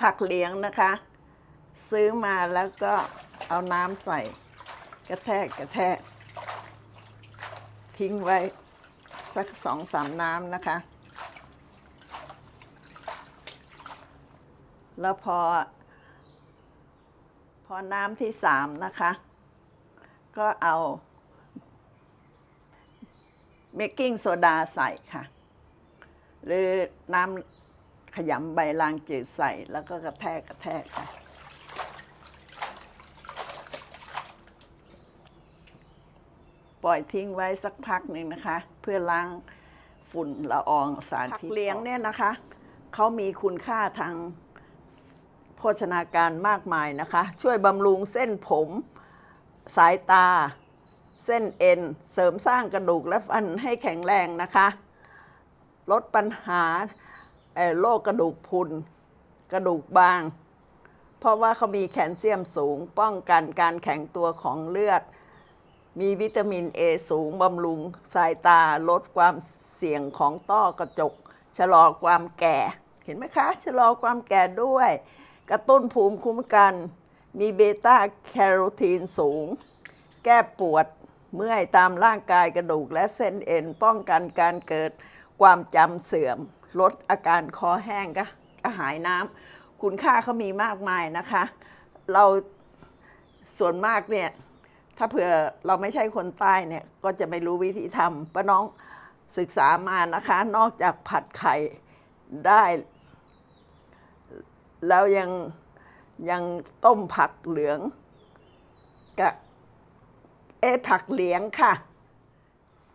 ผักเลี้ยงนะคะ ซื้อมาแล้วก็เอาน้ำใส่ กระแทกกระแทก ทิ้งไว้สักสองสามน้ำนะคะ แล้วพอ พอน้ำที่สามนะคะ ก็เอาเบกกิ้งโซดาใส่ค่ะ หรือน้ำ ขยำใบลางจืดใส่แล้วก็กระแทกกระแทกค่ะปล่อยทิ้งไว้สักพักหนึ่งนะคะ เพื่อล้างฝุ่นละอองสารพิษผักเลี้ยงเนี่ยนะคะเขามีคุณค่าทางโภชนาการมากมายนะคะ ช่วยบำรุงเส้นผม สายตา เส้นเอ็น เสริมสร้างกระดูกและฟันให้แข็งแรงนะคะ ลดปัญหาเอ่อ โรคกระดูกพุนกระดูกบาง เพราะว่าเขามีแคลเซียมสูงป้องกันการแข็งตัวของเลือด มีวิตามินเอสูงบำรุงสายตาลดความเสี่ยงของต้อกระจก ชะลอความแก่ เห็นไหมคะ ชะลอความแก่ด้วย กระตุ้นภูมิคุ้มกัน มีเบต้าแคโรทีนสูง แก้ปวดเมื่อยตามร่างกายกระดูกและเส้นเอ็นป้องกันการเกิดความจำเสื่อม ลดอาการคอแห้งกระกระหายน้ำคุณค่าเขามีมากมายนะคะ เราส่วนมากเนี่ยถ้าเผื่อเราไม่ใช่คนใต้เนี่ยก็จะไม่รู้วิธีทำป้าน้องศึกษามานะคะ นอกจากผัดไข่ได้แล้วยังยังต้มผักเหลืองกับเอผักเหลียงค่ะ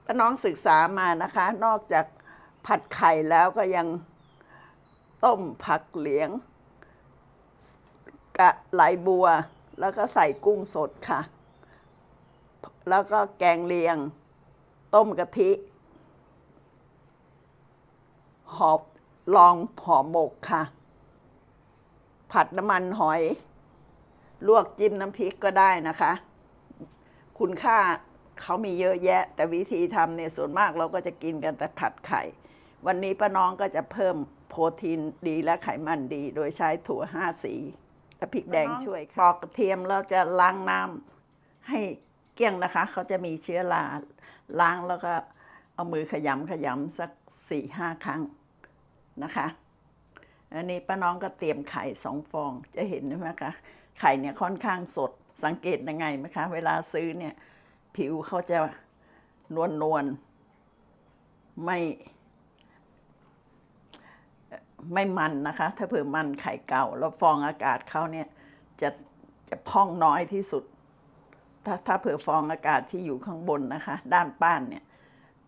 ป้าน้องศึกษามานะคะ นอกจาก ผัดไข่แล้วก็ยังต้มผักเหลียง กะไหลบัว แล้วก็ใส่กุ้งสดค่ะ แล้วก็แกงเลียง ต้มกะทิ หอบลองห่อหมกค่ะ ผัดน้ำมันหอย ลวกจิ้มน้ำพริกก็ได้นะคะ คุณค่าเขามีเยอะแยะ แต่วิธีทำเนี่ยส่วนมากเราก็จะกินกันแต่ผัดไข่ วันนี้ป้าน้องก็จะเพิ่มโปรตีนดีและไขมันดี โดยใช้ถั่วห้าสีและพริกแดงช่วยค่ะปอกกระเทียมเราจะล้างน้ำให้เกลี้ยงนะคะ เขาจะมีเชื้อราล้างแล้วก็เอามือขยำขยำสักสี่ห้าครั้งนะคะอันนี้ป้าน้องก็เตรียมไข่สองฟองจะเห็นไหมคะไข่เนี่ยค่อนข้างสดสังเกตยังไงไหมคะ เวลาซื้อเนี่ย ผิวเขาจะนวลนวลๆไม่ ไม่มันนะคะ ถ้าเผื่อมันไข่เก่า แล้วฟองอากาศเขาเนี่ยจะจะพองน้อยที่สุด ถ้าถ้าเผื่อฟองอากาศที่อยู่ข้างบนนะคะ ด้านป้านเนี่ย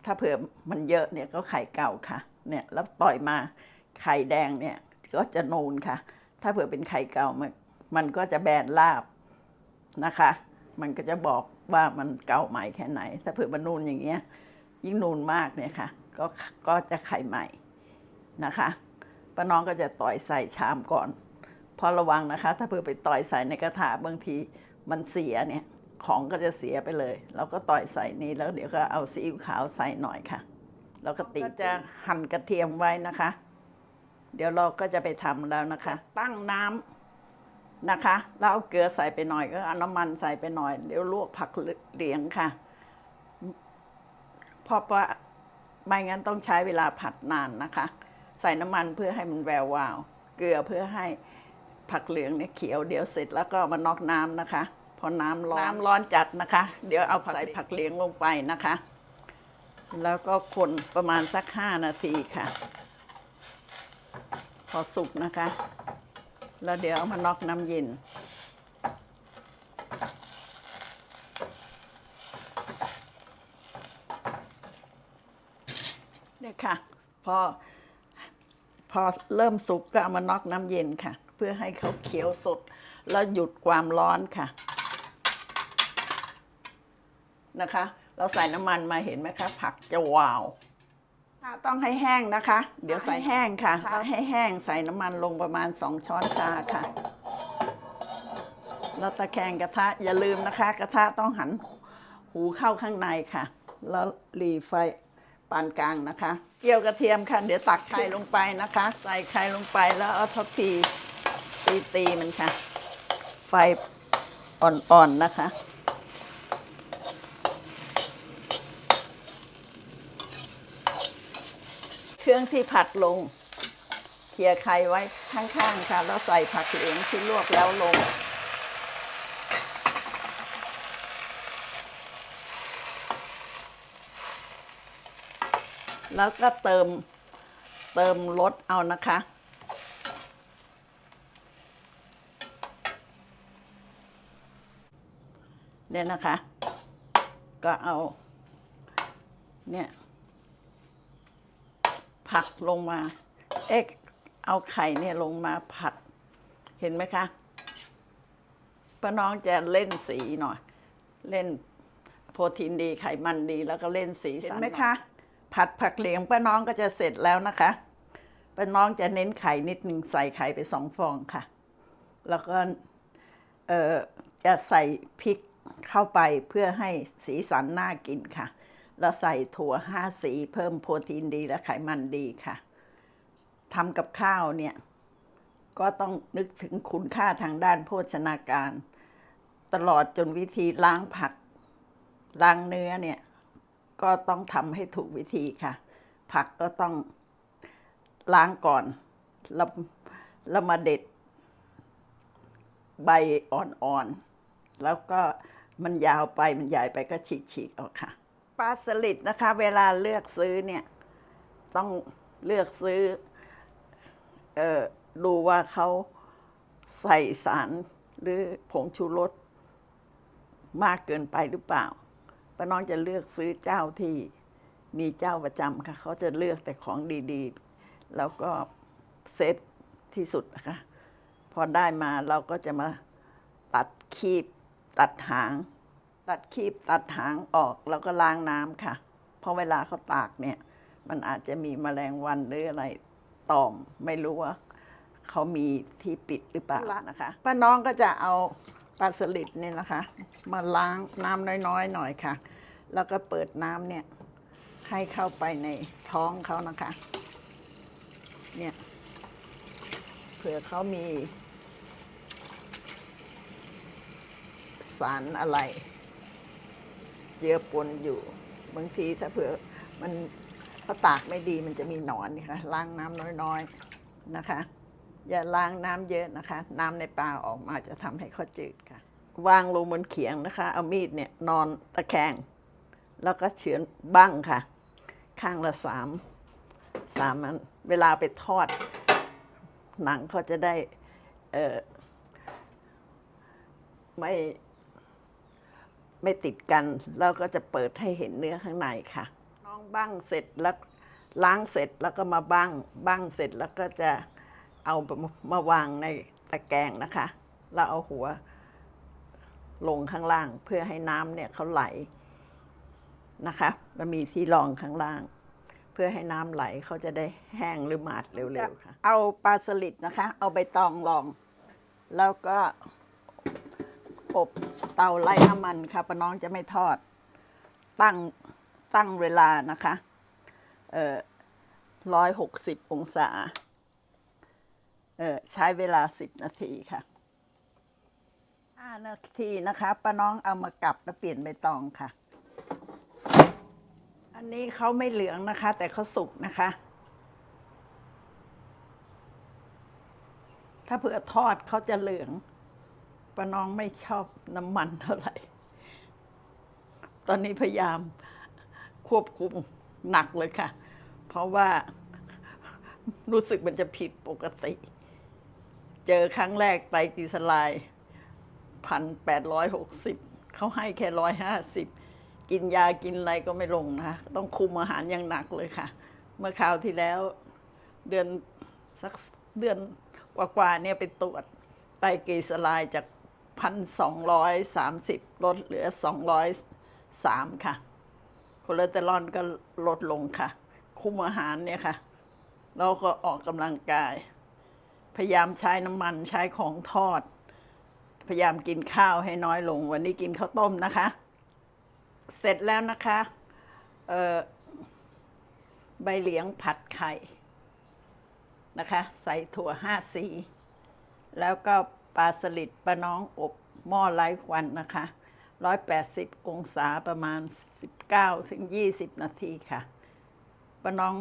ถ้าเผื่อมันเยอะเนี่ยก็ไข่เก่าค่ะ เนี่ยแล้วต่อยมาไข่แดงเนี่ยก็จะนูนค่ะ ถ้าเผื่อเป็นไข่เก่ามันมันก็จะแบนราบนะคะ มันก็จะบอกว่ามันเก่าใหม่แค่ไหน ถ้าเผื่อมันนูนอย่างเงี้ยยิ่งนูนมากเนี่ยค่ะ ก็ก็จะไข่ใหม่นะคะ ป้าน้องก็จะต่อยใส่ชามก่อน พอระวังนะคะ ถ้าเผื่อไปต่อยใส่ในกระถาบางทีมันเสียเนี่ยของก็จะเสียไปเลยเราก็ต่อยใส่นี้แล้วเดี๋ยวก็เอาซีอิ๊วขาวใส่หน่อยค่ะ แล้วก็ตีจะหั่นกระเทียมไว้นะคะ เดี๋ยวเราก็จะไปทำแล้วนะคะ ตั้งน้ำนะคะแล้วเอาเกลือใส่ไปหน่อยก็เอาน้ำมันใส่ไปหน่อย เดี๋ยวลวกผักเหลียงค่ะเพราะว่าไม่งั้นต้องใช้เวลาผัดนานนะคะ ส่น้ำมันเพื่อให้มันแวววาว เกลือเพื่อให้ผักเหลืองเนี่ยเขียวเดี๋ยวเสร็จแล้วก็มานอกน้ำนะคะ พอน้ำร้อนน้ำร้อนจัดนะคะ เดี๋ยวเอาผักใส่ผักเหลียงลงไปนะคะ แล้วก็คนประมาณสักห้านาทีค่ะ พอสุกนะคะ แล้วเดี๋ยวเอามานอกน้ำเย็นเนี่ยค่ะ พอพ อเริ่มสุกก็เอามานอกน้ำเย็นค่ะ เพื่อให้เขาเขียวสด แล้วหยุดความร้อนค่ะ นะคะ เราใส่น้ำมันมาเห็นไหมคะ ผักจะวาวถ้าต้องให้แห้งนะคะ เดี๋ยวใส่แห้งค่ะแล้วให้แห้งใส่น้ำมันลงประมาณสองช้อนชาค่ะแล้วตะแคงกระทะอย่าลืมนะคะ กระทะต้องหันหูเข้าข้างในค่ะ แล้วหลีไฟปานกลางนะคะ เจียวกระเทียมค่ะ เดี๋ยวตักไข่ลงไปนะคะ ใส่ไข่ลงไปแล้วเอาทัพพีตีตีๆมันค่ะ ไฟอ่อนๆนะคะ เครื่องที่ผัดลงเขี่ยไข่ไว้ข้างๆค่ะ แล้วใส่ผักเหลียงที่ลวกแล้วลง แล้วก็เติมเติมรสเอานะคะ เนี่ยนะคะ ก็เอา เนี่ยผักลงมา เอ๊ะเอาไข่เนี่ยลงมาผัด เห็นไหมคะ ป้าน้องจะเล่นสีหน่อย เล่นโปรตีนดีไขมันดีแล้วก็เล่นสีสัน เห็นไหมคะ ผัดผักเหลียงป้าน้องก็จะเสร็จแล้วนะคะป้าน้องจะเน้นไข่นิดหนึ่งใส่ไข่ไปสองฟองค่ะ แล้วก็เอ่อจะใส่พริกเข้าไปเพื่อให้สีสันน่ากินค่ะ แล้วใส่ถั่วห้าสีเพิ่มโปรตีนดีและไขมันดีค่ะทำกับข้าวเนี่ย ก็ต้องนึกถึงคุณค่าทางด้านโภชนาการ ตลอดจนวิธีล้างผักล้างเนื้อเนี่ย ก็ต้องทำให้ถูกวิธีค่ะ ผักก็ต้องล้างก่อนแล้วแล้วมาเด็ดใบอ่อนๆ แล้วก็มันยาวไปมันใหญ่ไปก็ฉีกๆออกค่ะปลาสลิดนะคะ เวลาเลือกซื้อเนี่ย ต้องเลือกซื้อออดูว่าเขาใส่สารหรือผงชูรสมากเกินไปหรือเปล่า ป้าน้องจะเลือกซื้อเจ้าที่มีเจ้าประจำค่ะ เขาจะเลือกแต่ของดีๆ แล้วก็เซฟที่สุดนะคะ พอได้มาเราก็จะมาตัดคีบ ตัดหาง ตัดคีบตัดหางออกแล้วก็ล้างน้ำค่ะ เพราะเวลาเขาตากเนี่ย มันอาจจะมีแมลงวันหรืออะไรตอม ไม่รู้ว่าเขามีที่ปิดหรือเปล่านะคะ ป้าน้องก็จะเอา ปลาสลิดเนี่ยนะคะ มาล้างน้ำน้อยๆหน่อยค่ะ แล้วก็เปิดน้ำเนี่ยให้เข้าไปในท้องเขานะคะ เนี่ยเผื่อเขามี สารอะไร เจือปนอยู่ บางทีถ้าเผื่อมันถ้าตากไม่ดีมันจะมีหนอนนี่ค่ะล้างน้ำน้อยๆนะคะ อย่าล้างน้ำเยอะนะคะ น้ำในปลาออกมาจะทำให้เขาจืด วางลงบนเขียงนะคะ เอามีดเนี่ยนอนตะแคง แล้วก็เฉือนบ้างค่ะ ข้างละสามสามอันเวลาไปทอด หนังเขาจะได้เออไม่ไม่ติดกัน แล้วก็จะเปิดให้เห็นเนื้อข้างในค่ะ น้องบ้างเสร็จแล้วล้างเสร็จแล้วก็มาบ้างบ้างเสร็จแล้วก็จะเอามาวางในตะแกรงนะคะแล้วเอาหัว ลงข้างล่าง เพื่อให้น้ำเนี่ยเขาไหลนะคะแล้วมีที่รองข้างล่าง เพื่อให้น้ำไหลเขาจะได้แห้งหรือหมาดเร็วๆค่ะ เอาปลาสลิดนะคะ เอาใบตองรอง แล้วก็อบเตาไร้น้ำมันค่ะป้าน้องจะไม่ทอด ตั้งตั้งเวลานะคะเอ่อร้อยหกสิบองศา เอ่อใช้เวลาสิบนาทีค่ะ ห้านาทีนะคะป้าน้องเอามากลับแล้วเปลี่ยนใบตองค่ะ อันนี้เขาไม่เหลืองนะคะ แต่เขาสุกนะคะ ถ้าเผื่อทอดเขาจะเหลืองป้าน้องไม่ชอบน้ำมันเท่าไหร่ ตอนนี้พยายามควบคุมหนักเลยค่ะ เพราะว่ารู้สึกมันจะผิดปกติ เจอครั้งแรกไตรกลีเซอไรด์ พันแปดร้อยหกสิบเขาให้แค่ร้อยห้าสิบกินยากินอะไรก็ไม่ลงนะคะต้องคุมอาหารอย่างหนักเลยค่ะ เมื่อคราวที่แล้ว เดือนสักเดือนกว่าๆเนี่ยไปตรวจไตกลีเซอไรด์จากพันสองร้อยสามสิบลดเหลือสองร้อยสามค่ะ คอเลสเตอรอลก็ลดลงค่ะ คุมอาหารเนี่ยค่ะแล้วก็ออกกำลังกาย พยายามใช้น้ำมันใช้ของทอด พยายามกินข้าวให้น้อยลง วันนี้กินข้าวต้มนะคะ เสร็จแล้วนะคะเออใบเหลียงผัดไข่นะคะ ใส่ถั่วห้าสี แล้วก็ปลาสลิดปลาน้องอบหม้อไร้ควันนะคะ180องศาประมาณ19ถึง20นาทีค่ะปลาน้อง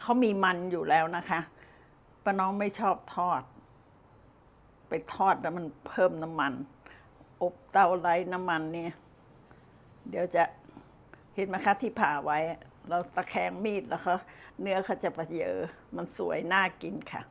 เขามีมันอยู่แล้วนะคะปลาน้องไม่ชอบทอด ไปทอดแล้วมันเพิ่มน้ำมัน อบเตาไร้น้ำมันเนี่ย เดี๋ยวจะเห็นไหมคะที่ผ่าไว้ เราตะแคงมีดแล้วเขาเนื้อเขาจะประเยอมันสวยน่ากินค่ะ